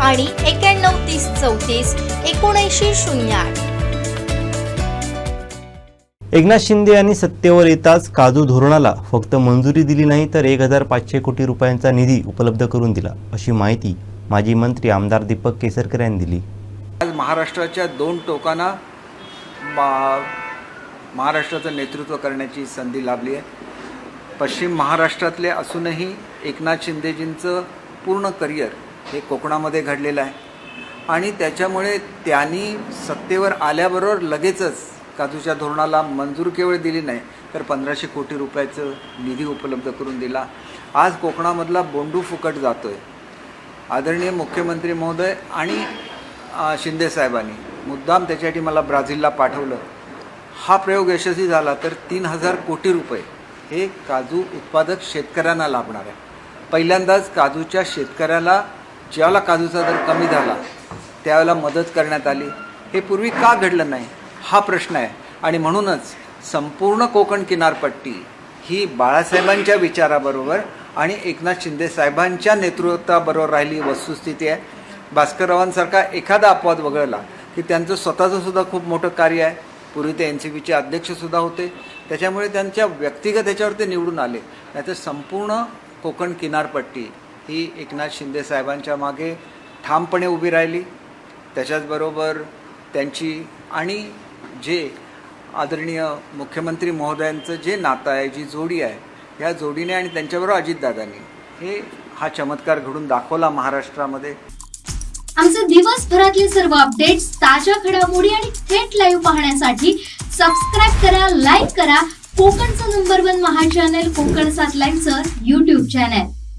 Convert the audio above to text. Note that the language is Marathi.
आणि एक्याण्णव तीस चौतीस एकोणऐंशी शून्य आठ. एकनाथ शिंदे यांनी सत्तेवर येताच काजू धोरणाला फक्त मंजुरी दिली नाही तर एक हजार पाचशे कोटी रुपयांचा निधी उपलब्ध करून दिला अशी माहिती माजी मंत्री आमदार दीपक केसरकर यांनी दिली. आज महाराष्ट्राच्या दोन टोकांना महाराष्ट्राचं नेतृत्व करण्याची संधी लाभली आहे. पश्चिम महाराष्ट्रातले असूनही एकनाथ शिंदेजींचं पूर्ण करिअर हे कोकणामध्ये घडलेलं आहे. आणि त्याच्यामुळे त्यांनी सत्तेवर आल्याबरोबर लगेचच काजूच्या धोरणाला मंजूर केवळ दिली नाही तर पंधराशे कोटी रुपयाचं निधी उपलब्ध करून दिला. आज कोकणामधला बोंडू फुकट जातो आहे आदरणीय मुख्यमंत्री महोदय आणि शिंदेसाहेबांनी शिंदे साहेबांनी मुद्दाम त्याच्यासाठी मला ब्राझीलला पाठवलं. हा प्रयोग यशस्वी झाला तर तीन हजार कोटी रुपये हे काजू उत्पादक शेतकऱ्यांना लाभणार आहे. पहिल्यांदाच काजूच्या शेतकऱ्याला ज्यावेळेला काजूचा दर कमी झाला त्यावेळेला मदत करण्यात आली. हे पूर्वी का घडलं नाही? हा प्रश्न आहे. आणि म्हणूनच संपूर्ण कोकण किनारपट्टी ही बाळासाहेबांच्या विचाराबरोबर आणि एकनाथ शिंदे साहेबांच्या नेतृत्वाबरोबर राहिली वस्तुस्थिती आहे. भास्कररावांसारखा एखादा अपवाद वगळला की त्यांचं स्वतःचं सुद्धा खूप मोठं कार्य आहे. पूर्वी ते एन सी बीचे अध्यक्षसुद्धा होते. त्याच्यामुळे त्यांच्या व्यक्तिगत ह्याच्यावर ते निवडून आले. नाहीतर संपूर्ण कोकण किनारपट्टी ही एकनाथ शिंदे साहेबांच्या मागे ठामपणे उभी राहिली. त्याच्याचबरोबर त्यांची आणि जे आदरणीय मुख्यमंत्री महोदयांचं जे नातं आहे जी जोडी आहे ह्या जोडीने आणि त्यांच्याबरोबर अजितदादांनी हे हा चमत्कार घडून दाखवला महाराष्ट्रामध्ये. आमचे दिवसभरातले सर्व अपडेट्स ताज्या घडामोडी आणि थेट लाईव्ह पाहण्यासाठी सबस्क्राईब करा लाईक करा. कोकणचं नंबर वन महा चॅनल कोकण सात लाईनचं युट्यूब चॅनल